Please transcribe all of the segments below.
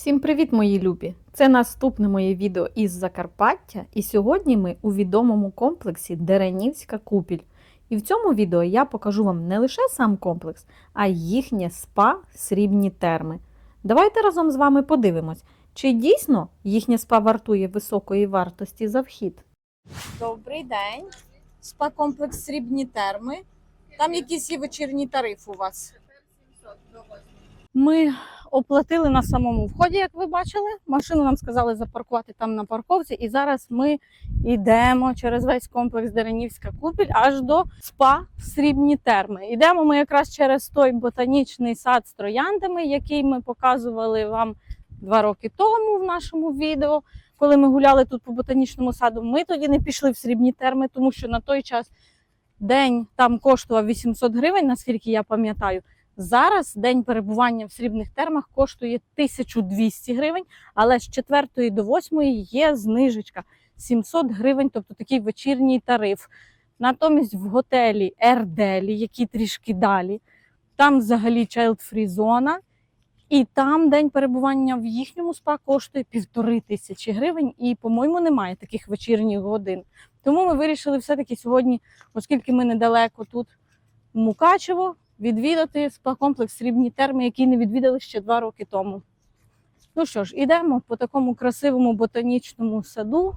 Всім привіт, мої любі! Це наступне моє відео із Закарпаття, і сьогодні ми у відомому комплексі Деренівська купіль. І в цьому відео я покажу вам не лише сам комплекс, а й їхнє спа срібні терми. Давайте разом з вами подивимось, чи дійсно їхнє спа вартує високої вартості за вхід. Добрий день. Спа-комплекс Срібні терми. Там якийсь є вечірній тариф у вас. Ми оплатили на самому вході, як ви бачили. Машину нам сказали запаркувати там на парковці. І зараз ми йдемо через весь комплекс Деренівська купіль аж до спа Срібні терми. Йдемо ми якраз через той ботанічний сад з трояндами, який ми показували вам два роки тому в нашому відео коли ми гуляли тут по ботанічному саду, ми тоді не пішли в срібні терми, тому що на той час день там коштував 800 гривень, наскільки я пам'ятаю. Зараз день перебування в срібних термах коштує 1200 гривень, але з 4 до 8 є знижечка 700 гривень, тобто такий вечірній тариф. Натомість в готелі Ерделі, який трішки далі, там взагалі child-free зона. І там день перебування в їхньому спа коштує півтори тисячі гривень, і, по-моєму, немає таких вечірніх годин. Тому ми вирішили все-таки сьогодні, оскільки ми недалеко тут Мукачево, відвідати спа-комплекс Срібні терми, який не відвідали ще два роки тому. Ну що ж, ідемо по такому красивому ботанічному саду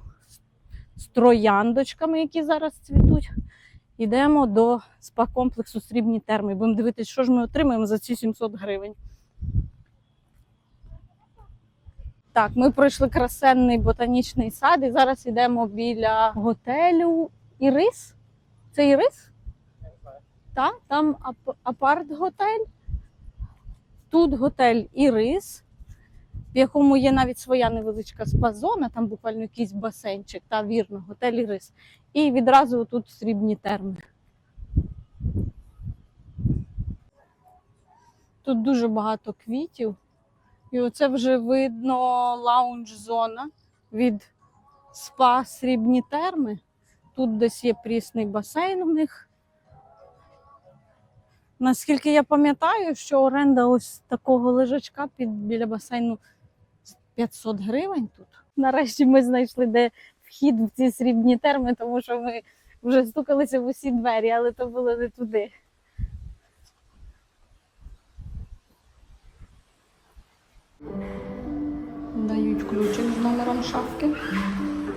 з трояндочками, які зараз цвітуть. Йдемо до спа-комплексу Срібні терми. Будемо дивитися, що ж ми отримаємо за ці 700 гривень. Так, ми пройшли красенний ботанічний сад і зараз йдемо біля готелю Ірис. Це Ірис? Так, там ап- апарт-готель. Тут готель Ірис, в якому є навіть своя невеличка спа-зона, там буквально якийсь басейнчик, та вірно, готель Ірис. І відразу тут срібні терми. Тут дуже багато квітів. І оце вже видно лаунж-зона від спа срібні терми. Тут десь є прісний басейн у них. Наскільки я пам'ятаю, що оренда ось такого лежачка під, біля басейну 500 гривень тут. Нарешті ми знайшли, де вхід в ці срібні терми, тому що ми вже стукалися в усі двері, але то було не туди. Дають ключик з номером шафки.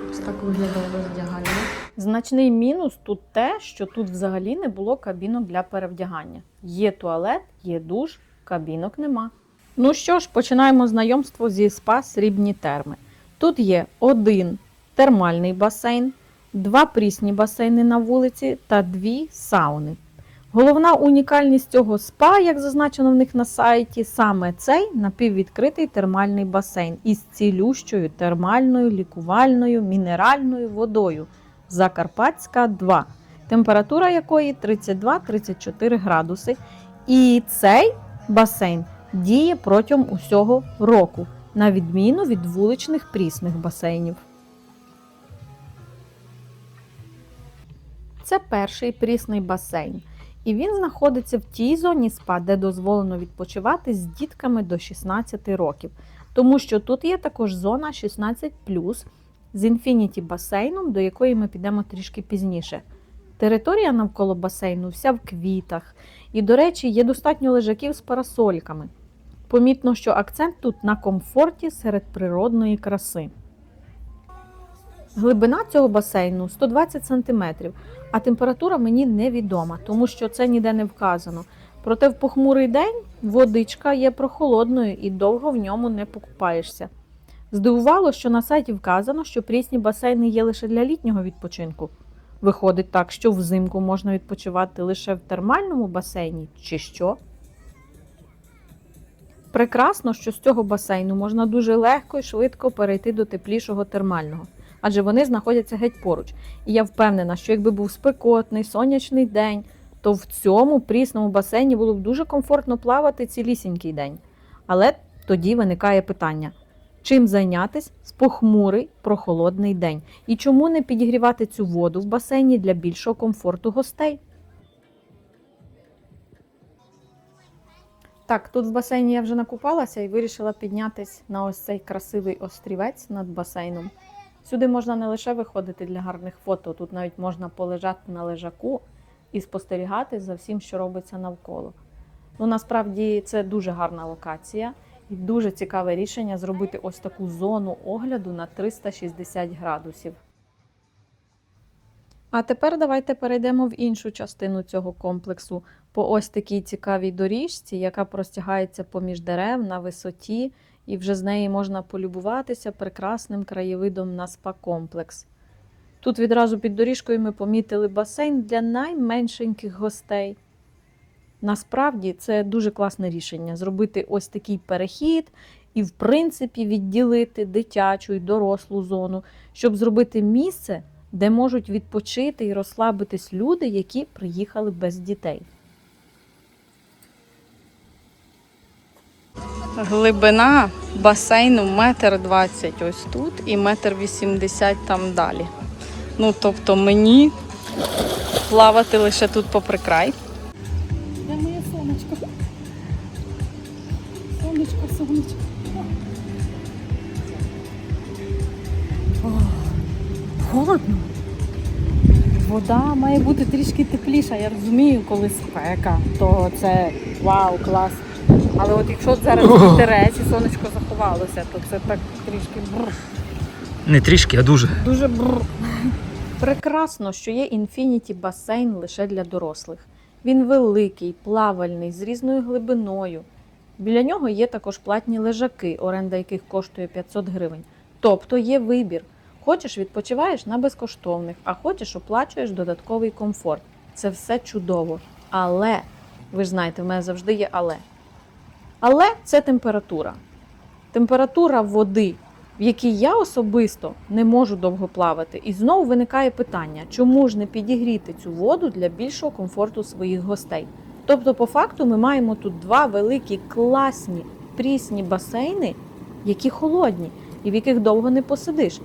Ось так виглядає роздягальня. Значний мінус тут те, що тут взагалі не було кабінок для перевдягання. Є туалет, є душ, кабінок нема. Ну що ж, починаємо знайомство зі спа срібні терми. Тут є один термальний басейн, два прісні басейни на вулиці та дві сауни. Головна унікальність цього спа, як зазначено в них на сайті, саме цей напіввідкритий термальний басейн із цілющою термальною лікувальною мінеральною водою. Закарпатська 2, температура якої 32-34 градуси. І цей басейн діє протягом усього року, на відміну від вуличних прісних басейнів. Це перший прісний басейн. І він знаходиться в тій зоні спа, де дозволено відпочивати з дітками до 16 років. Тому що тут є також зона 16 з інфініті басейном, до якої ми підемо трішки пізніше. Територія навколо басейну вся в квітах. І, до речі, є достатньо лежаків з парасольками. Помітно, що акцент тут на комфорті серед природної краси. Глибина цього басейну 120 см, а температура мені невідома, тому що це ніде не вказано. Проте в похмурий день водичка є прохолодною і довго в ньому не покупаєшся. Здивувало, що на сайті вказано, що прісні басейни є лише для літнього відпочинку. Виходить так, що взимку можна відпочивати лише в термальному басейні, чи що? Прекрасно, що з цього басейну можна дуже легко і швидко перейти до теплішого термального, адже вони знаходяться геть поруч. І я впевнена, що якби був спекотний сонячний день, то в цьому прісному басейні було б дуже комфортно плавати цілісінький день. Але тоді виникає питання: чим зайнятись в похмурий прохолодний день? І чому не підігрівати цю воду в басейні для більшого комфорту гостей? Так, тут в басейні я вже накупалася і вирішила піднятись на ось цей красивий острівець над басейном. Сюди можна не лише виходити для гарних фото, тут навіть можна полежати на лежаку і спостерігати за всім, що робиться навколо. Ну насправді це дуже гарна локація і дуже цікаве рішення зробити ось таку зону огляду на 360 градусів. А тепер давайте перейдемо в іншу частину цього комплексу по ось такій цікавій доріжці, яка простягається поміж дерев на висоті, і вже з неї можна полюбуватися прекрасним краєвидом на спа-комплекс. Тут відразу під доріжкою ми помітили басейн для найменшеньких гостей. Насправді це дуже класне рішення зробити ось такий перехід і, в принципі, відділити дитячу і дорослу зону, щоб зробити місце, де можуть відпочити і розслабитись люди, які приїхали без дітей. Глибина басейну метр двадцять ось тут і метр вісімдесят там далі. Ну, тобто мені плавати лише тут попри край. Холодно. Вода має бути трішки тепліша. Я розумію, коли спека, то це вау, клас. Але от якщо зараз вітерець і сонечко заховалося, то це так трішки бррр. Не трішки, а дуже. Дуже бррр. Прекрасно, що є інфініті басейн лише для дорослих. Він великий, плавальний, з різною глибиною. Біля нього є також платні лежаки, оренда яких коштує 500 гривень. Тобто є вибір. Хочеш відпочиваєш на безкоштовних, а хочеш оплачуєш додатковий комфорт. Це все чудово. Але, ви ж знаєте, в мене завжди є але. Але це температура. Температура води, в якій я особисто не можу довго плавати. І знову виникає питання, чому ж не підігріти цю воду для більшого комфорту своїх гостей? Тобто, по факту, ми маємо тут два великі, класні, прісні басейни, які холодні і в яких довго не посидиш.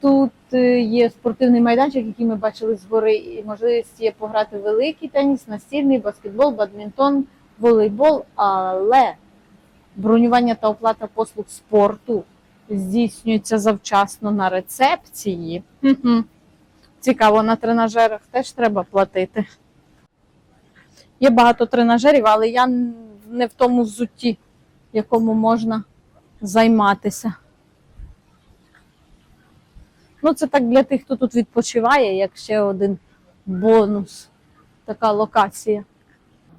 Тут е, є спортивний майданчик, який ми бачили згори, і можливість є пограти великий теніс, настільний, баскетбол, бадмінтон, волейбол, але бронювання та оплата послуг спорту здійснюється завчасно на рецепції. Цікаво, на тренажерах теж треба платити. Є багато тренажерів, але я не в тому взутті, якому можна займатися. Ну, це так для тих, хто тут відпочиває, як ще один бонус. Така локація.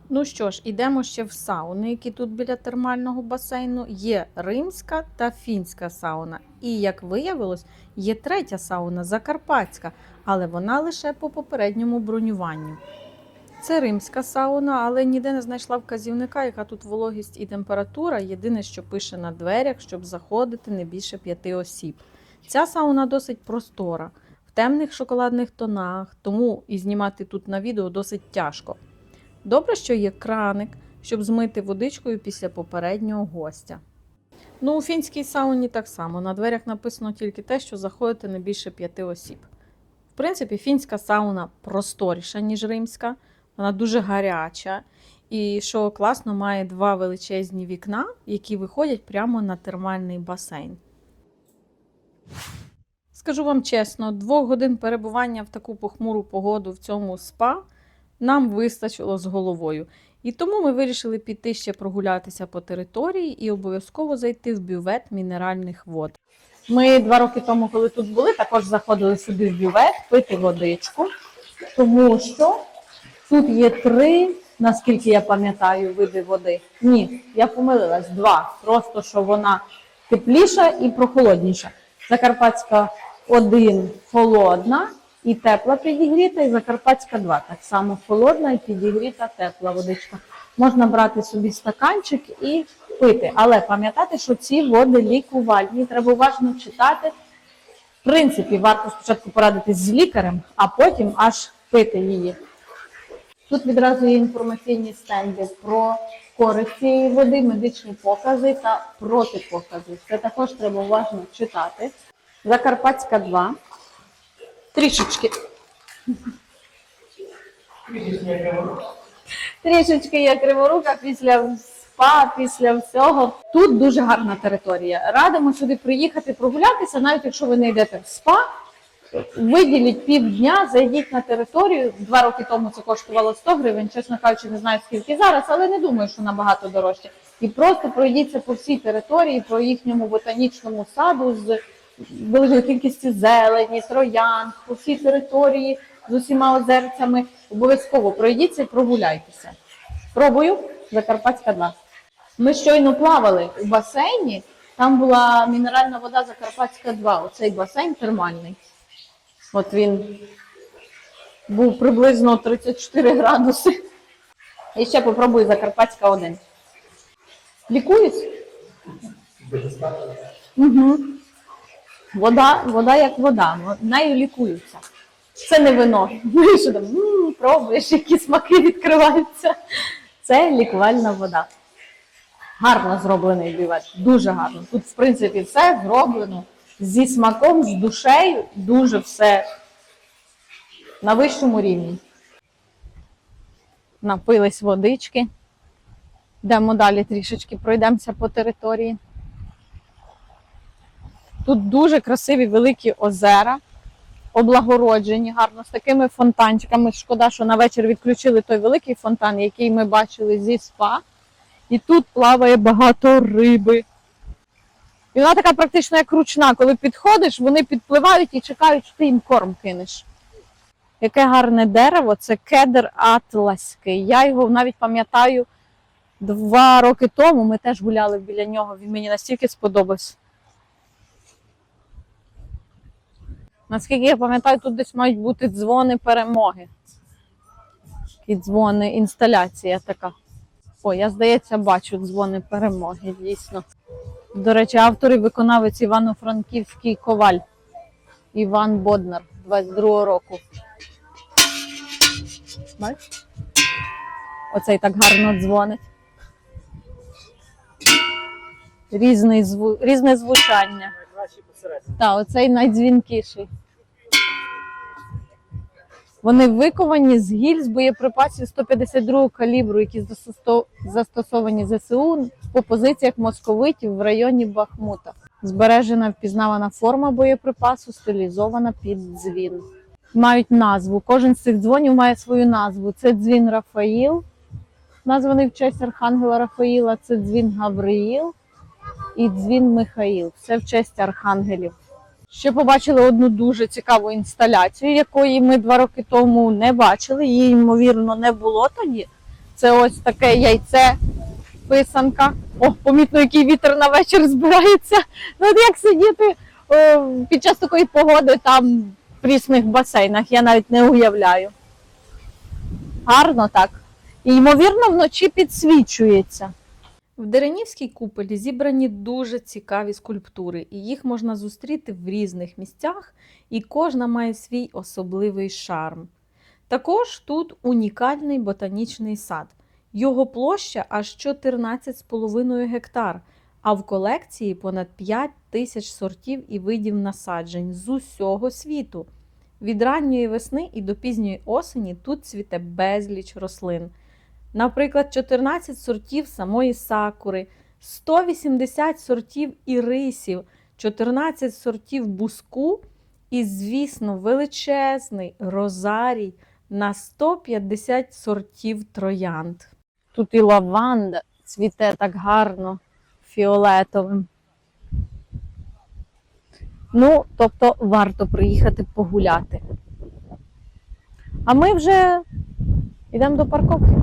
Ну що ж, ідемо ще в сауни, які тут біля термального басейну. Є римська та фінська сауна. І, як виявилось, є третя сауна закарпатська, але вона лише по попередньому бронюванню. Це римська сауна, але ніде не знайшла вказівника, яка тут вологість і температура. Єдине, що пише на дверях, щоб заходити не більше п'яти осіб. Ця сауна досить простора, в темних шоколадних тонах, тому і знімати тут на відео досить тяжко. Добре, що є краник, щоб змити водичкою після попереднього гостя. Ну, у фінській сауні так само. На дверях написано тільки те, що заходите не більше п'яти осіб. В принципі, фінська сауна просторіша, ніж римська, вона дуже гаряча. І що класно, має два величезні вікна, які виходять прямо на термальний басейн. Скажу вам чесно, двох годин перебування в таку похмуру погоду в цьому спа нам вистачило з головою. І тому ми вирішили піти ще прогулятися по території і обов'язково зайти в бювет мінеральних вод. Ми два роки тому, коли тут були, також заходили сюди в бювет пити водичку, тому що тут є три, наскільки я пам'ятаю, види води. Ні, я помилилась, два. Просто що вона тепліша і прохолодніша. Закарпатська один холодна і тепла підігріта, і Закарпатська 2. Так само холодна і підігріта тепла водичка. Можна брати собі стаканчик і пити. Але пам'ятати, що ці води лікувальні, треба уважно читати. В принципі, варто спочатку порадитись з лікарем, а потім аж пити її. Тут відразу є інформаційні стенди про користь цієї води, медичні покази та протипокази. Це також треба уважно читати. Закарпатська 2. Трішечки. трішечки є криворука після спа, після всього. Тут дуже гарна територія. Радимо сюди приїхати прогулятися, навіть якщо ви не йдете в спа. Виділіть півдня, зайдіть на територію. Два роки тому це коштувало 100 гривень. Чесно кажучи, не знаю скільки зараз, але не думаю, що набагато дорожче. І просто пройдіться по всій території, по їхньому ботанічному саду з великою кількістю зелені, троян, по всій території з усіма озерцями. Обов'язково пройдіться і прогуляйтеся. Пробую Закарпатська 2. Ми щойно плавали у басейні. Там була мінеральна вода Закарпатська 2. Оцей басейн термальний. От він був приблизно 34 градуси. І ще попробую Закарпатська 1. Лікуюсь? Угу. Вода, вода як вода, нею лікуються. Це не вино. Ну, що там, пробуєш, які смаки відкриваються. Це лікувальна вода. Гарно зроблений бювет, дуже гарно. Тут, в принципі, все зроблено зі смаком, з душею, дуже все на вищому рівні. Напились водички. Йдемо далі трішечки, пройдемося по території. Тут дуже красиві великі озера, облагороджені гарно з такими фонтанчиками. Шкода, що на вечір відключили той великий фонтан, який ми бачили зі спа. І тут плаває багато риби. І вона така практично як ручна. Коли підходиш, вони підпливають і чекають, що ти їм корм кинеш. Яке гарне дерево, це кедр атласький. Я його навіть пам'ятаю два роки тому. Ми теж гуляли біля нього. Він мені настільки сподобався. Наскільки я пам'ятаю, тут десь мають бути дзвони перемоги. Такі дзвони, інсталяція така. О, я, здається, бачу дзвони перемоги, дійсно. До речі, автор і виконавець Івано-Франківський коваль Іван Боднар 22-го року. Бачиш? Оцей так гарно дзвонить. Різний зву... Різне звучання. Так, оцей найдзвінкіший. Вони виковані з гільз боєприпасів 152 калібру, які застосо- застосовані ЗСУ по позиціях московитів в районі Бахмута. Збережена впізнавана форма боєприпасу, стилізована під дзвін. Мають назву. Кожен з цих дзвонів має свою назву. Це дзвін Рафаїл, названий в честь Архангела Рафаїла, це дзвін Гавриїл і дзвін Михаїл. Все в честь архангелів. Ще побачили одну дуже цікаву інсталяцію, якої ми два роки тому не бачили. Її, ймовірно, не було тоді. Це ось таке яйце, писанка. О, помітно, який вітер на вечір збирається. Ну, от як сидіти о, під час такої погоди там в прісних басейнах, я навіть не уявляю. Гарно так. І, ймовірно, вночі підсвічується. В Деренівській куполі зібрані дуже цікаві скульптури, і їх можна зустріти в різних місцях, і кожна має свій особливий шарм. Також тут унікальний ботанічний сад. Його площа аж 14,5 гектар, а в колекції понад 5 тисяч сортів і видів насаджень з усього світу. Від ранньої весни і до пізньої осені тут цвіте безліч рослин. Наприклад, 14 сортів самої сакури, 180 сортів ірисів, 14 сортів буску і, звісно, величезний розарій на 150 сортів троянд. Тут і лаванда цвіте так гарно фіолетовим. Ну, тобто варто приїхати погуляти. А ми вже йдемо до парковки.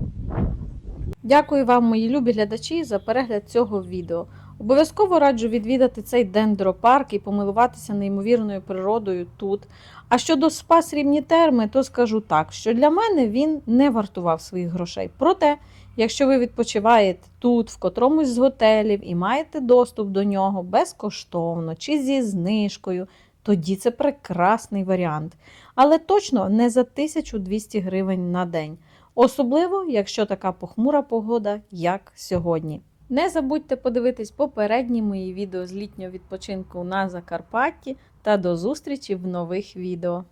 Дякую вам, мої любі глядачі, за перегляд цього відео. Обов'язково раджу відвідати цей дендропарк і помилуватися неймовірною природою тут. А щодо спа срібні терми, то скажу так, що для мене він не вартував своїх грошей. Проте, якщо ви відпочиваєте тут, в котромусь з готелів, і маєте доступ до нього безкоштовно чи зі знижкою, тоді це прекрасний варіант. Але точно не за 1200 гривень на день. Особливо, якщо така похмура погода, як сьогодні. Не забудьте подивитись попередні мої відео з літнього відпочинку на Закарпатті та до зустрічі в нових відео.